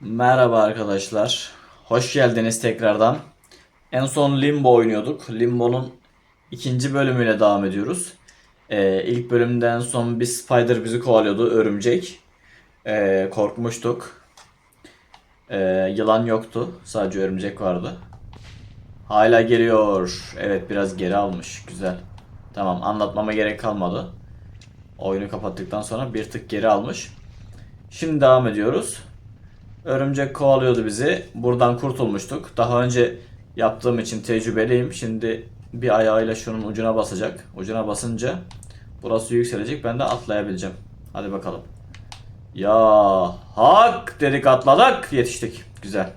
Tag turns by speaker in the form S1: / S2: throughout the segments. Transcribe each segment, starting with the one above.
S1: Merhaba arkadaşlar. Hoş geldiniz tekrardan. En son Limbo oynuyorduk. Limbo'nun ikinci bölümüyle devam ediyoruz. Ee, ilk bölümden en son bir spider bizi kovalıyordu. Örümcek. Ee, korkmuştuk. Ee, yılan yoktu. Sadece örümcek vardı. Hala geliyor. Evet biraz geri almış. Güzel. Tamam anlatmama gerek kalmadı. Oyunu kapattıktan sonra bir tık geri almış. Şimdi devam ediyoruz. Örümcek kovalıyordu bizi. Buradan kurtulmuştuk. Daha önce yaptığım için tecrübeliyim. Şimdi bir ayağıyla şunun ucuna basacak. Ucuna basınca burası yükselecek. Ben de atlayabileceğim. Hadi bakalım. Ya hak dedik atladık. Yetiştik. Güzel.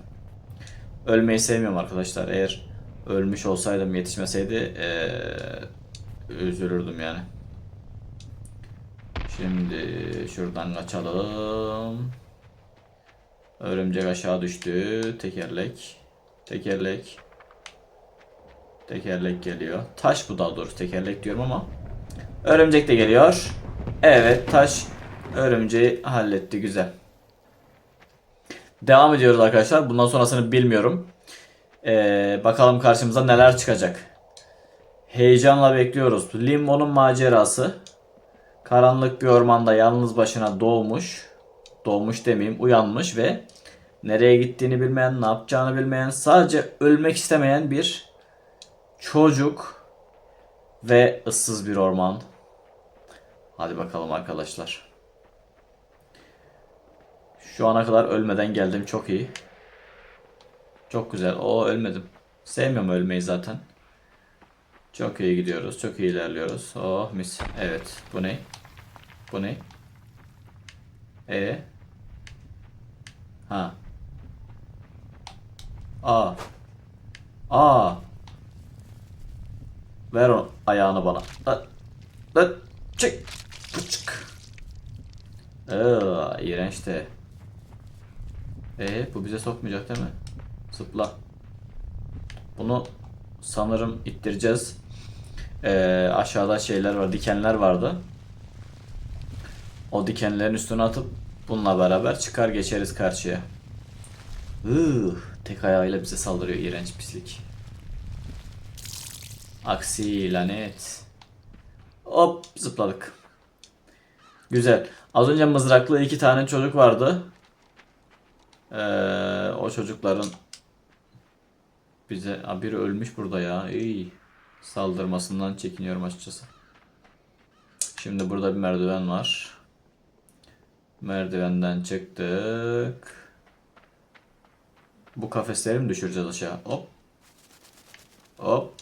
S1: Ölmeyi sevmiyorum arkadaşlar. Eğer ölmüş olsaydım yetişmeseydi eee, üzülürdüm yani. Şimdi şuradan kaçalım. Örümcek aşağı düştü. Tekerlek. Tekerlek. Tekerlek geliyor. Taş bu daha doğrusu. Tekerlek diyorum ama. Örümcek de geliyor. Evet taş örümceği halletti. Güzel. Devam ediyoruz arkadaşlar. Bundan sonrasını bilmiyorum. Ee, bakalım karşımıza neler çıkacak. Heyecanla bekliyoruz. Limbo'nun macerası. Karanlık bir ormanda yalnız başına doğmuş. Doğmuş demeyeyim, uyanmış ve nereye gittiğini bilmeyen, ne yapacağını bilmeyen, sadece ölmek istemeyen bir çocuk ve ıssız bir orman. Hadi bakalım arkadaşlar. Şu ana kadar ölmeden geldim çok iyi. Çok güzel. O ölmedim. Sevmiyorum ölmeyi zaten. Çok iyi gidiyoruz. Çok iyi ilerliyoruz. Oh mis. Evet. Bu ne? Bu ne? E. Ha. A. A. Ver o ayağını bana. Lan. Lan. Çık. Çık. Iıı, iğrençti. E bu bize sokmayacak değil mi? Zıpla. Bunu sanırım ittireceğiz. Ee, aşağıda şeyler var, dikenler vardı. O dikenlerin üstüne atıp bununla beraber çıkar geçeriz karşıya. Iıı, tek ayağıyla bize saldırıyor iğrenç pislik. Aksi lanet. Hop zıpladık. Güzel. Az önce mızraklı iki tane çocuk vardı. Ee, o çocukların bize Aa, biri ölmüş burada ya. İyi. Saldırmasından çekiniyorum açıkçası. Şimdi burada bir merdiven var. Merdivenden çıktık. Bu kafesleri mi düşüreceğiz aşağı? Hop. Hop.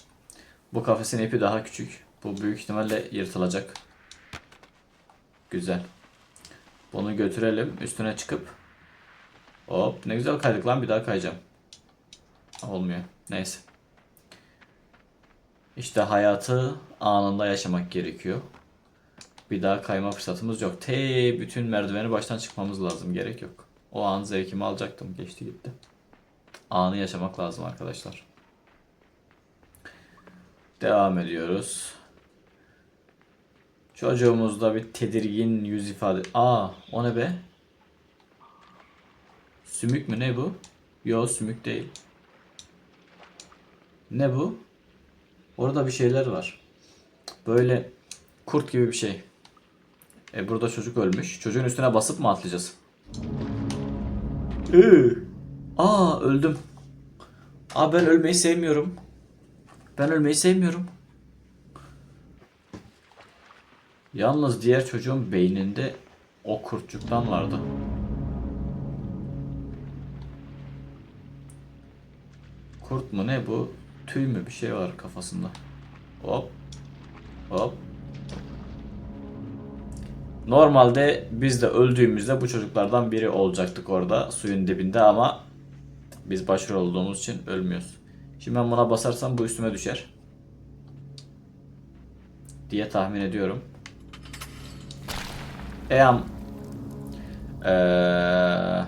S1: Bu kafesin ipi daha küçük. Bu büyük ihtimalle yırtılacak. Güzel. Bunu götürelim. Üstüne çıkıp. Hop. Ne güzel kaydık lan. Bir daha kayacağım. Olmuyor. Neyse. İşte hayatı anında yaşamak gerekiyor. Bir daha kayma fırsatımız yok. Te bütün merdiveni baştan çıkmamız lazım. Gerek yok. O an zevkimi alacaktım. Geçti gitti. Anı yaşamak lazım arkadaşlar. Devam ediyoruz. Çocuğumuzda bir tedirgin yüz ifade. Aa, o ne be? Sümük mü ne bu? Yo sümük değil. Ne bu? Orada bir şeyler var. Böyle kurt gibi bir şey. E burada çocuk ölmüş. Çocuğun üstüne basıp mı atlayacağız? Iı. Aa öldüm. Aa ben ölmeyi sevmiyorum. Ben ölmeyi sevmiyorum. Yalnız diğer çocuğun beyninde o kurtçuktan vardı. Kurt mu ne bu? Tüy mü bir şey var kafasında. Hop. Hop. Normalde biz de öldüğümüzde bu çocuklardan biri olacaktık orada suyun dibinde ama biz başrol olduğumuz için ölmüyoruz. Şimdi ben buna basarsam bu üstüme düşer. Diye tahmin ediyorum. Eğer ee,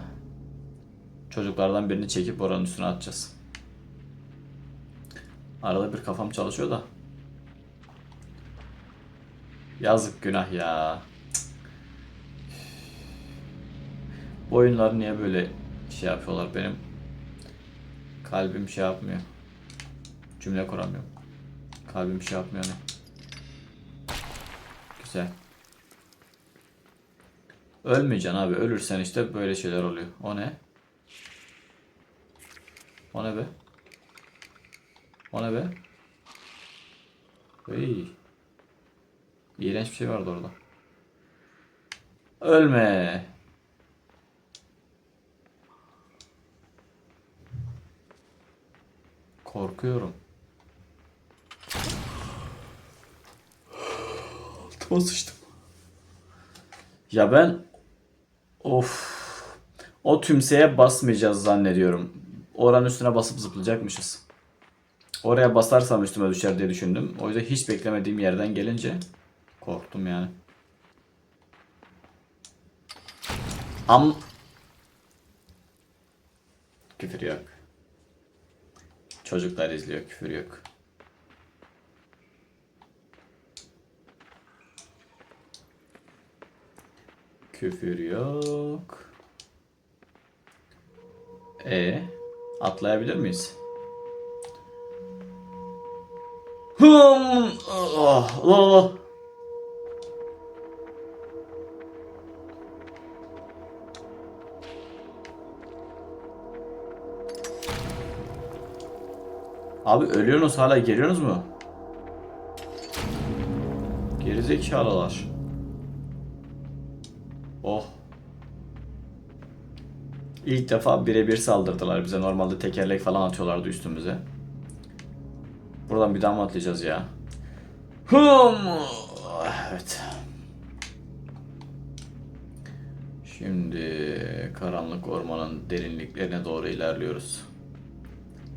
S1: çocuklardan birini çekip oranın üstüne atacağız. Arada bir kafam çalışıyor da. Yazık günah ya. Bu oyunlar niye böyle şey yapıyorlar benim kalbim şey yapmıyor. Cümle kuramıyorum. Kalbim şey yapmıyor ne? Güzel. Ölmeyeceksin abi. Ölürsen işte böyle şeyler oluyor. O ne? O ne be? O ne be? Hey. İğrenç bir şey vardı orada. Ölme. Korkuyorum. Altıma sıçtım. Ya ben of o tümseye basmayacağız zannediyorum. Oranın üstüne basıp zıplayacakmışız. Oraya basarsam üstüme düşer diye düşündüm. O yüzden hiç beklemediğim yerden gelince korktum yani. Am küfür yok. Çocuklar izliyor küfür yok. Küfür yok. E atlayabilir miyiz? Hım! Ah, ah. Abi ölüyorsunuz hala geliyorsunuz mu? Gerizekalılar. Oh. İlk defa birebir saldırdılar bize. Normalde tekerlek falan atıyorlardı üstümüze. Buradan bir daha mı atlayacağız ya? Hım. Evet. Şimdi karanlık ormanın derinliklerine doğru ilerliyoruz.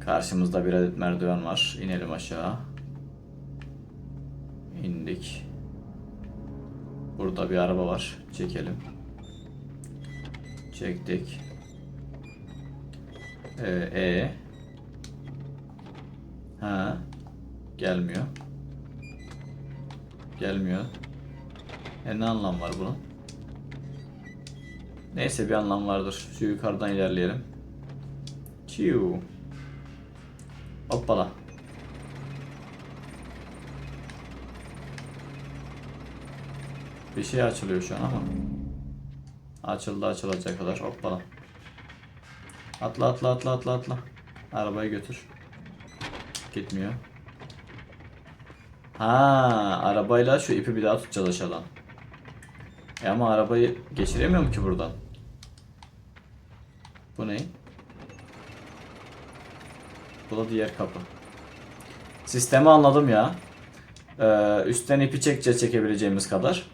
S1: Karşımızda bir adet merdiven var. İnelim aşağı. İndik. Burada bir araba var. Çekelim. Çektik. Ee, e. Ha. Gelmiyor. Gelmiyor. E ne anlam var bunun? Neyse bir anlam vardır. Şu yukarıdan ilerleyelim. Çiu. Hoppala. Bir şey açılıyor şu an ama. Açıldı açılacak kadar. Hoppala. Atla atla atla atla atla. Arabayı götür. Gitmiyor. Ha, arabayla şu ipi bir daha tutacağız aşağıdan. E ama arabayı geçiremiyorum ki buradan. Bu ne? Bu da diğer kapı. Sistemi anladım ya. Ee, üstten ipi çekeceğiz çekebileceğimiz kadar.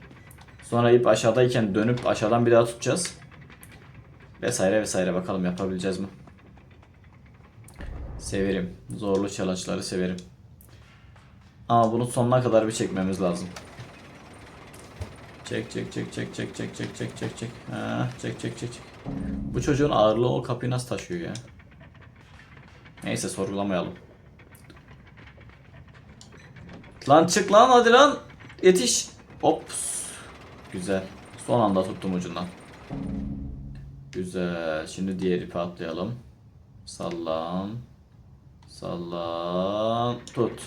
S1: Sonra ip aşağıdayken dönüp aşağıdan bir daha tutacağız. Vesaire vesaire bakalım yapabileceğiz mi? Severim. Zorlu challenge'ları severim. Ama bunu sonuna kadar bir çekmemiz lazım. Çek çek çek çek çek çek çek çek çek çek. Ha, çek çek çek çek. Bu çocuğun ağırlığı o kapıyı nasıl taşıyor ya? Neyse sorgulamayalım. Lan çık lan hadi lan. Yetiş. Ops. Güzel. Son anda tuttum ucundan. Güzel. Şimdi diğer ipi atlayalım. Sallan. Sallan. Tut.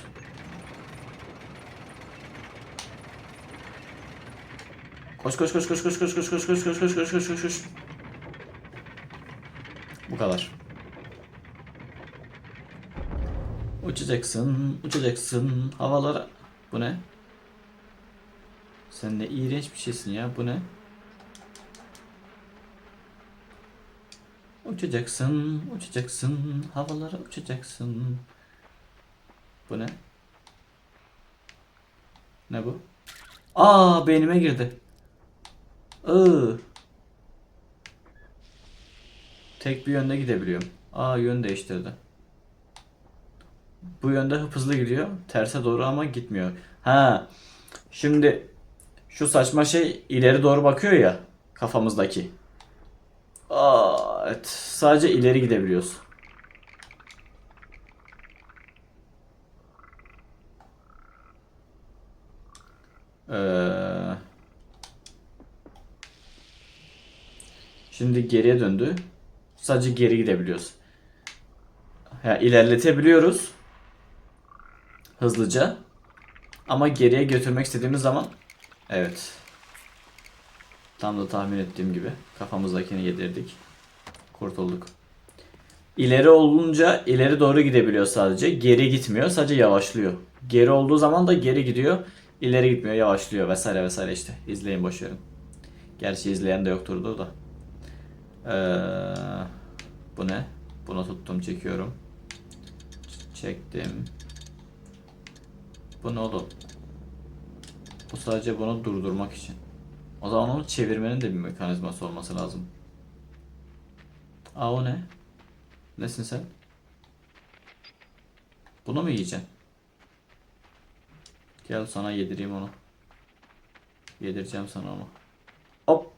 S1: Koş koş koş koş koş koş koş koş koş koş koş koş koş koş koş. Bu kadar. Uçacaksın, uçacaksın havalara. Bu ne? Sen ne iğrenç bir şeysin ya. Bu ne? Uçacaksın, uçacaksın, havalara uçacaksın. Bu ne? Ne bu? Aa beynime girdi. Iı. Tek bir yönde gidebiliyorum. Aa yön değiştirdi. Bu yönde hızlı gidiyor. Terse doğru ama gitmiyor. Ha. Şimdi şu saçma şey ileri doğru bakıyor ya kafamızdaki. Aa, evet. Sadece ileri gidebiliyoruz. Ee, şimdi geriye döndü. Sadece geri gidebiliyoruz. Ya ilerletebiliyoruz. Hızlıca. Ama geriye götürmek istediğimiz zaman evet. Tam da tahmin ettiğim gibi kafamızdakini yedirdik. Kurtulduk. İleri olunca ileri doğru gidebiliyor sadece. Geri gitmiyor. Sadece yavaşlıyor. Geri olduğu zaman da geri gidiyor. İleri gitmiyor. Yavaşlıyor vesaire vesaire işte. İzleyin boş. Gerçi izleyen de yoktur da. Ee, bu ne? Bunu tuttum çekiyorum. Çektim. Bu ne oğlum? Bu sadece bunu durdurmak için. O zaman onu çevirmenin de bir mekanizması olması lazım. Aa o ne? Nesin sen? Bunu mu yiyeceksin? Gel sana yedireyim onu. Yedireceğim sana onu. Hop.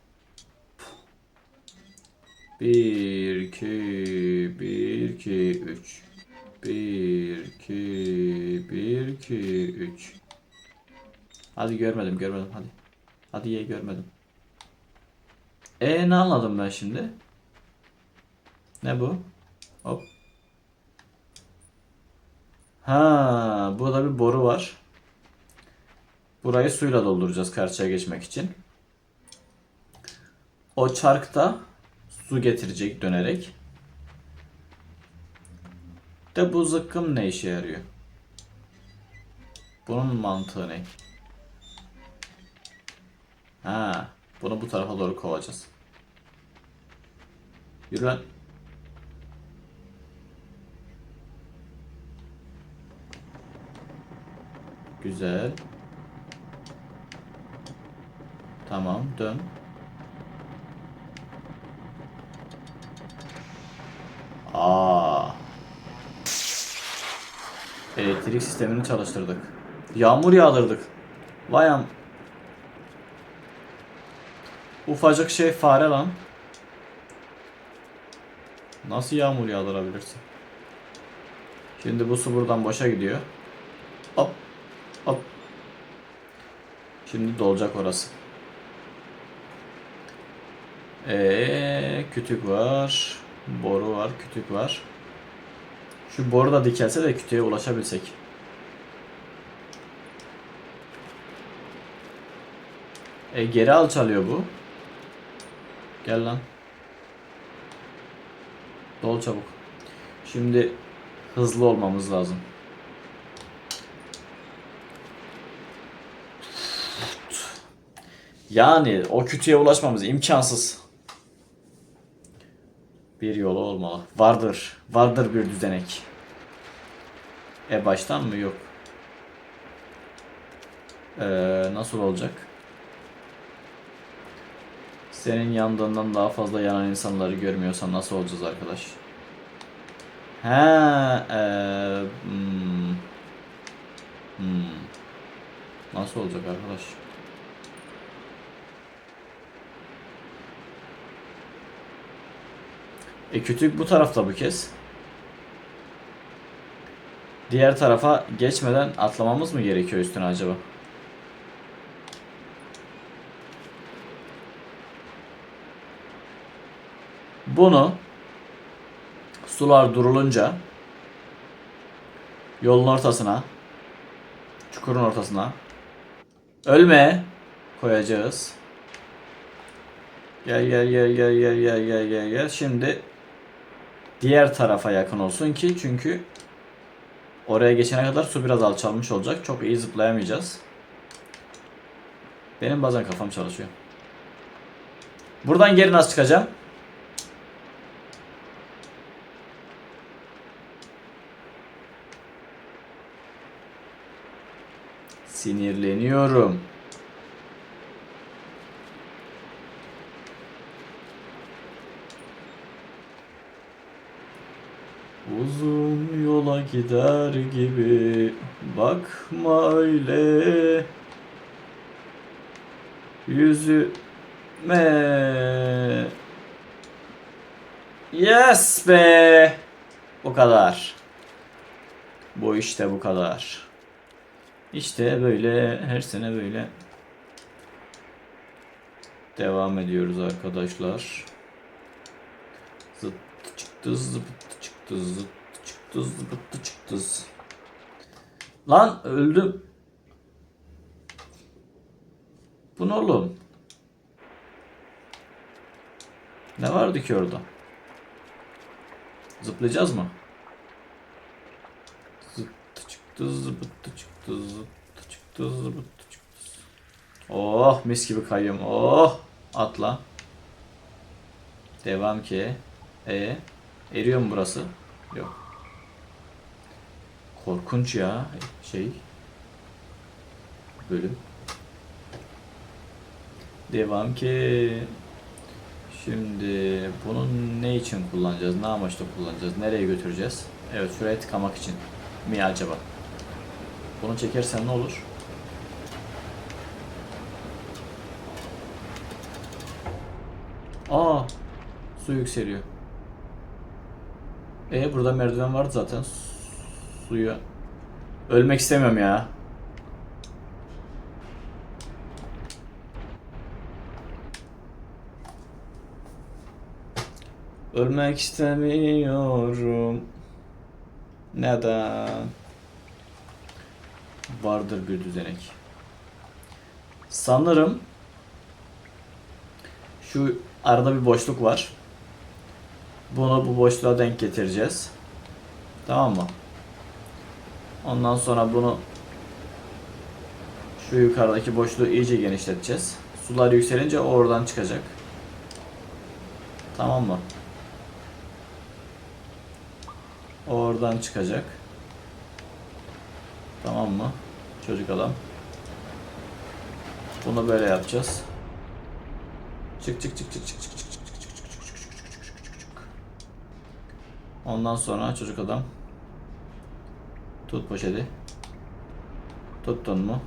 S1: Bir, iki, bir, iki, üç. Bir, iki, bir, iki, üç. Hadi görmedim, görmedim, hadi. Hadi ye görmedim. E ne anladım ben şimdi? Ne bu? Hop. Ha, burada bir boru var. Burayı suyla dolduracağız karşıya geçmek için. O çarkta su getirecek dönerek. De bu zıkkım ne işe yarıyor? Bunun mantığı ne? Ha, bunu bu tarafa doğru kovacağız. Yürü lan. Güzel. Tamam, dön. Aa. Elektrik sistemini çalıştırdık. Yağmur yağdırdık. Vay am. Ufacık şey fare lan. Nasıl yağmur yağdırabilirsin? Şimdi bu su buradan boşa gidiyor. Hop. Hop. Şimdi dolacak orası. Ee, kütük var. Boru var, kütük var. Şu boru da dikelse de kütüğe ulaşabilsek. E geri alçalıyor bu. Gel lan. Dol çabuk. Şimdi hızlı olmamız lazım. Yani o kütüğe ulaşmamız imkansız. Bir yolu olmalı. Vardır. Vardır bir düzenek. E baştan mı? Yok. Ee, nasıl olacak? Senin yandığından daha fazla yanan insanları görmüyorsan nasıl olacağız arkadaş? He, ee, hmm, hmm. Nasıl olacak arkadaş? E kütük bu tarafta bu kez. Diğer tarafa geçmeden atlamamız mı gerekiyor üstüne acaba? Bunu sular durulunca yolun ortasına çukurun ortasına ölme koyacağız. Gel gel gel gel gel gel gel gel gel. Şimdi diğer tarafa yakın olsun ki çünkü oraya geçene kadar su biraz alçalmış olacak. Çok iyi zıplayamayacağız. Benim bazen kafam çalışıyor. Buradan geri nasıl çıkacağım? Sinirleniyorum. Uzun yola gider gibi. Bakma öyle. Yüzüme. Yes be. Bu kadar. Bu işte bu kadar. İşte böyle her sene böyle devam ediyoruz arkadaşlar. Zıt çıktı zıpıttı çıktı zıptı çıktı zıpıttı çıktı. Lan öldüm. Bu ne oğlum? Ne vardı ki orada? Zıplayacağız mı? Zıttı çıktı zıbıttı çıktı zıttı çıktı zıbıttı çıktı. Oh mis gibi kayıyorum. Oh atla. Devam ki. E eriyor mu burası? Yok. Korkunç ya şey. Bölüm. Devam ki. Şimdi bunu ne için kullanacağız? Ne amaçla kullanacağız? Nereye götüreceğiz? Evet şuraya tıkamak için mi acaba? Bunu çekersen ne olur? Aa, su yükseliyor. E burada merdiven vardı zaten. Suya. Ölmek istemiyorum ya. Ölmek istemiyorum. Neden? Vardır bir düzenek. Sanırım şu arada bir boşluk var. Bunu bu boşluğa denk getireceğiz. Tamam mı? Ondan sonra bunu şu yukarıdaki boşluğu iyice genişleteceğiz. Sular yükselince o oradan çıkacak. Tamam mı? O oradan çıkacak. Tamam mı? Çocuk adam. Bunu böyle yapacağız. Çık çık çık çık çık çık. Ondan sonra çocuk adam. Tut poşeti. Tuttun mu?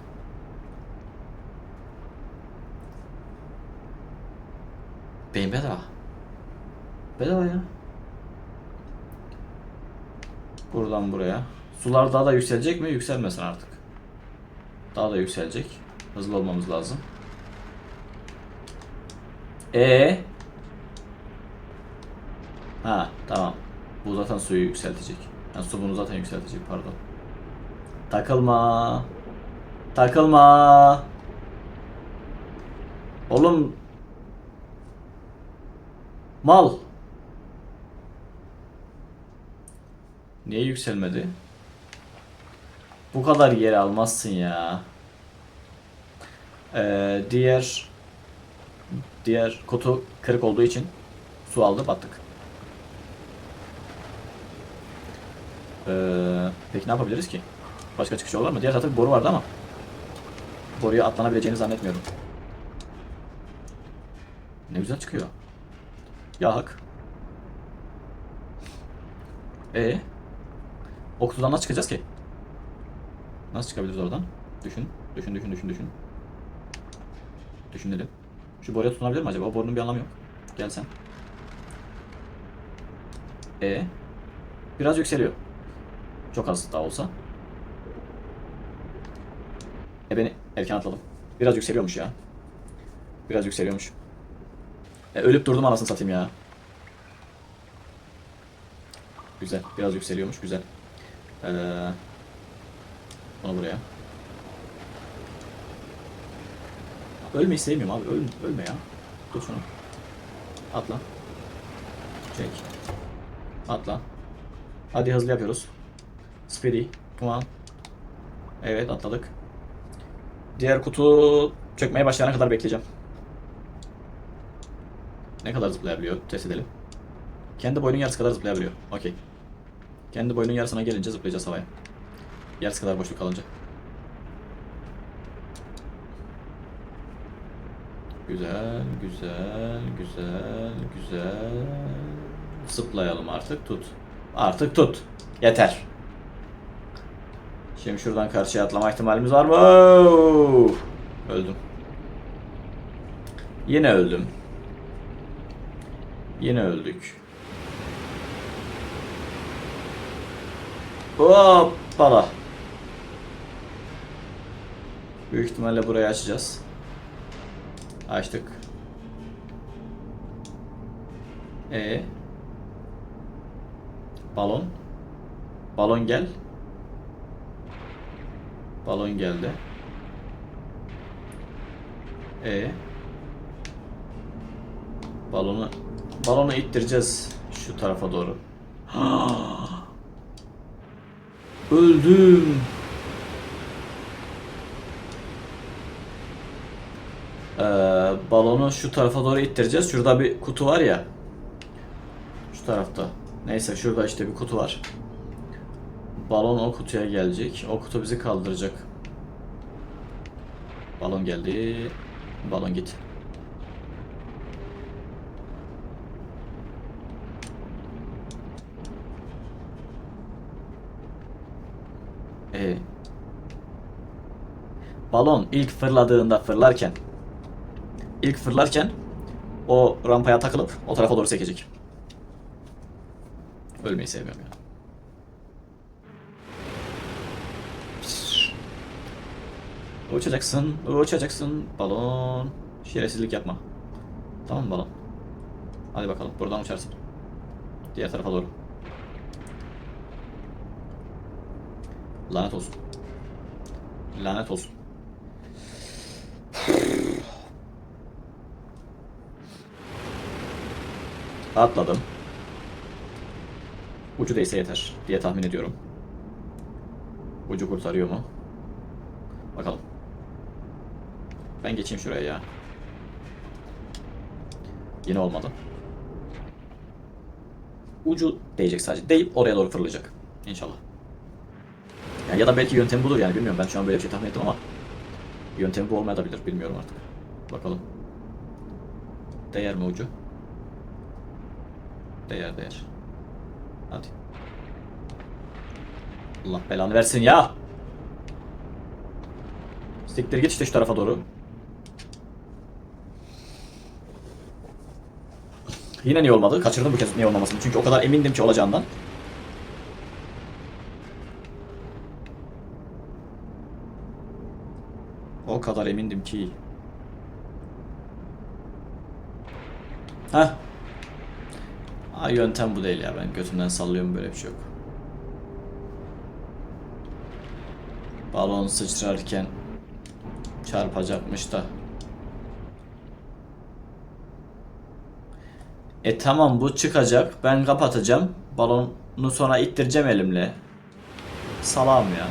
S1: Beyin bedava. Bedava ya. Buradan buraya. Sular daha da yükselecek mi? Yükselmesin artık. Daha da yükselecek. Hızlı olmamız lazım. E Ha tamam. Bu zaten suyu yükseltecek. Yani su bunu zaten yükseltecek pardon. Takılma. Takılma. Oğlum. Mal. Niye yükselmedi? Bu kadar yer almazsın ya. Ee, diğer diğer kutu kırık olduğu için su aldı battık. Ee, peki ne yapabiliriz ki? Başka çıkış yolu var mı? Diğer tarafta bir boru vardı ama boruya atlanabileceğini zannetmiyorum. Ne güzel çıkıyor. Ya hak. E o kutudan nasıl çıkacağız ki? Nasıl çıkabiliriz oradan? Düşün. Düşün, düşün, düşün, düşün. Düşünelim. Şu boruya tutunabilir mi acaba? O borunun bir anlamı yok. Gel sen. E Biraz yükseliyor. Çok az daha olsa. E beni erken atladım. Biraz yükseliyormuş ya. Biraz yükseliyormuş. E ölüp durdum anasını satayım ya. Güzel. Biraz yükseliyormuş. Güzel. Ee, bunu buraya. Ölmeyi sevmiyorum abi. Öl, ölme ya. Tut şunu. Atla. Çek. Atla. Hadi hızlı yapıyoruz. Speedy. On. Evet atladık. Diğer kutu çökmeye başlayana kadar bekleyeceğim. Ne kadar zıplayabiliyor? Test edelim. Kendi boyunun yarısı kadar zıplayabiliyor. Okey. Kendi boyunun yarısına gelince zıplayacağız havaya. Yarısı kadar boşluk kalınca. Güzel, güzel, güzel, güzel. Zıplayalım artık tut. Artık tut. Yeter. Şimdi şuradan karşıya atlama ihtimalimiz var mı? Öldüm. Yine öldüm. Yine öldük. Hoppala. Büyük ihtimalle burayı açacağız. Açtık. E Balon. Balon gel. Balon geldi. E Balonu balonu ittireceğiz şu tarafa doğru. Öldüm. Ee, balonu şu tarafa doğru ittireceğiz. Şurada bir kutu var ya. Şu tarafta. Neyse şurada işte bir kutu var. Balon o kutuya gelecek. O kutu bizi kaldıracak. Balon geldi. Balon git. Ee, balon ilk fırladığında fırlarken ilk fırlarken o rampaya takılıp o tarafa doğru sekecek. Ölmeyi sevmiyorum ya. Uçacaksın, uçacaksın balon. Şerefsizlik yapma. Tamam mı balon? Hadi bakalım buradan uçarsın. Diğer tarafa doğru. Lanet olsun. Lanet olsun. Atladım. Ucu değse yeter diye tahmin ediyorum. Ucu kurtarıyor mu? Bakalım. Ben geçeyim şuraya ya. Yine olmadı. Ucu değecek sadece. Deyip oraya doğru fırlayacak. İnşallah. Yani ya da belki yöntemi budur yani bilmiyorum. Ben şu an böyle bir şey tahmin ettim ama yöntemi bu olmayabilir. Bilmiyorum artık. Bakalım. Değer mi ucu? Değer değer. Hadi. Allah belanı versin ya. Siktir git işte şu tarafa doğru. Yine niye olmadı? Kaçırdım bu kez niye olmamasını. Çünkü o kadar emindim ki olacağından. O kadar emindim ki. Heh. Aa, yöntem bu değil ya. Ben götümden sallıyorum böyle bir şey yok. Balon sıçrarken çarpacakmış da. E tamam bu çıkacak. Ben kapatacağım. Balonu sonra ittireceğim elimle. Salam ya.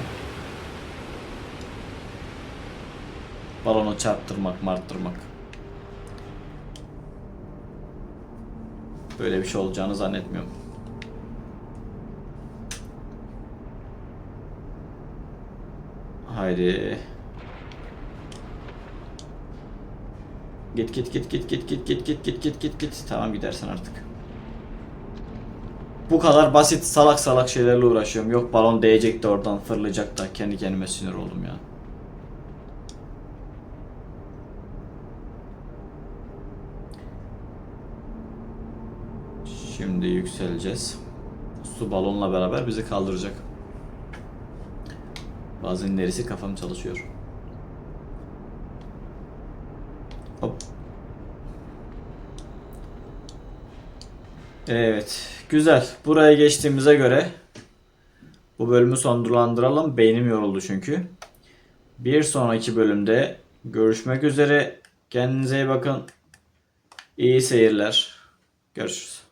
S1: Balonu çarptırmak, marttırmak. Böyle bir şey olacağını zannetmiyorum. Haydi. Git git git git git git git git git git git git. Tamam gidersin artık. Bu kadar basit salak salak şeylerle uğraşıyorum. Yok balon değecek de oradan fırlayacak da kendi kendime sinir oldum ya. Şimdi yükseleceğiz. Su balonla beraber bizi kaldıracak. Bazen neresi kafam çalışıyor. Evet. Güzel. Buraya geçtiğimize göre bu bölümü sonlandıralım. Beynim yoruldu çünkü. Bir sonraki bölümde görüşmek üzere. Kendinize iyi bakın. İyi seyirler. Görüşürüz.